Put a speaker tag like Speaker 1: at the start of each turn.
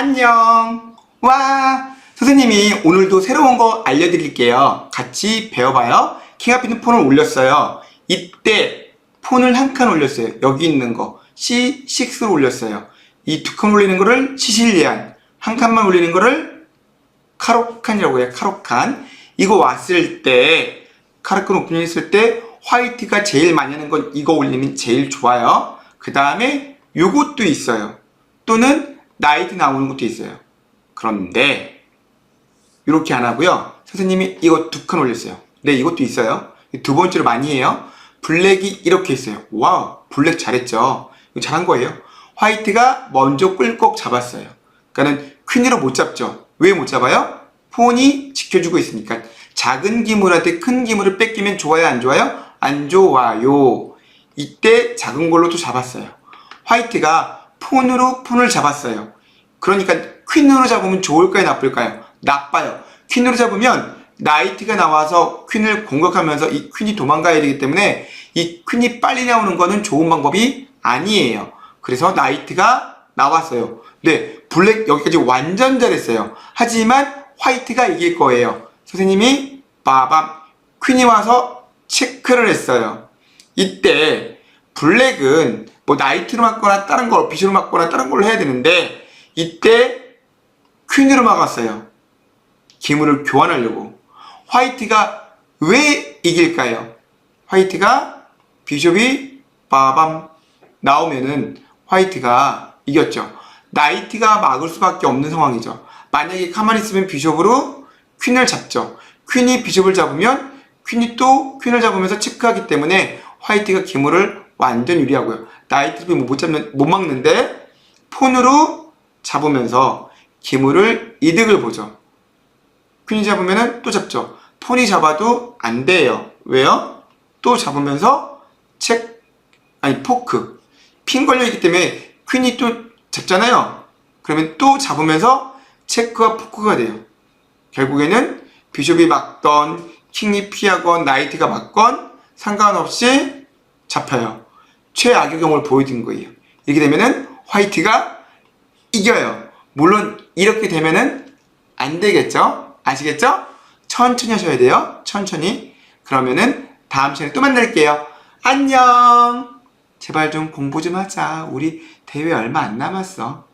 Speaker 1: 안녕. 와, 선생님이 오늘도 새로운 거 알려드릴게요. 같이 배워봐요. 킹아피는 폰을 올렸어요. 이때 폰을 한 칸 올렸어요. 여기 있는 거 C6로 올렸어요. 이 두 칸 올리는 거를 시실리안, 한 칸만 올리는 거를 카로칸이라고 해요. 카로칸. 이거 왔을 때 카로칸 오픈했을 때 화이트가 제일 많이 하는 건 이거 올리면 제일 좋아요. 그 다음에 요것도 있어요. 또는 나이트 나오는 것도 있어요. 그런데 이렇게 안 하고요. 선생님이 이거 두 칸 올렸어요. 네, 이것도 있어요. 두 번째로 많이 해요. 블랙이 이렇게 있어요. 와우, 블랙 잘했죠. 잘한 거예요. 화이트가 먼저 꿀꺽 잡았어요. 그러니까는 퀸으로 못 잡죠. 왜 못 잡아요? 폰이 지켜주고 있으니까. 작은 기물한테 큰 기물을 뺏기면 좋아요, 안 좋아요? 안 좋아요. 이때 작은 걸로 또 잡았어요. 화이트가 폰으로 폰을 잡았어요. 그러니까 퀸으로 잡으면 좋을까요, 나쁠까요? 나빠요. 퀸으로 잡으면 나이트가 나와서 퀸을 공격하면서 이 퀸이 도망가야 되기 때문에 이 퀸이 빨리 나오는 거는 좋은 방법이 아니에요. 그래서 나이트가 나왔어요. 네, 블랙 여기까지 완전 잘했어요. 하지만 화이트가 이길 거예요. 선생님이 빠밤 퀸이 와서 체크를 했어요. 이때 블랙은 뭐 나이트로 맞거나 다른 걸 비쇼로 맞거나 다른 걸로 해야 되는데 이때 퀸으로 막았어요. 기물을 교환하려고. 화이트가 왜 이길까요? 화이트가 비숍이 빠밤 나오면은 화이트가 이겼죠. 나이트가 막을 수밖에 없는 상황이죠. 만약에 가만히 있으면 비숍으로 퀸을 잡죠. 퀸이 비숍을 잡으면 퀸이 또 퀸을 잡으면서 체크하기 때문에 화이트가 기물을 완전 유리하고요. 나이트를 못 잡는 못 막는데 폰으로 잡으면서 기물을 이득을 보죠. 퀸이 잡으면은 또 잡죠. 폰이 잡아도 안 돼요. 왜요? 또 잡으면서 책 아니 포크 핀 걸려 있기 때문에 퀸이 또 잡잖아요. 그러면 또 잡으면서 체크와 포크가 돼요. 결국에는 비숍이 막던 킹이 피하건 나이트가 막건 상관없이 잡혀요. 최악의 경우를 보여준 거예요. 이렇게 되면은 화이트가 이겨요. 물론 이렇게 되면은 안 되겠죠? 아시겠죠? 천천히 하셔야 돼요. 천천히. 그러면은 다음 시간에 또 만날게요. 안녕! 제발 좀 공부 좀 하자. 우리 대회 얼마 안 남았어.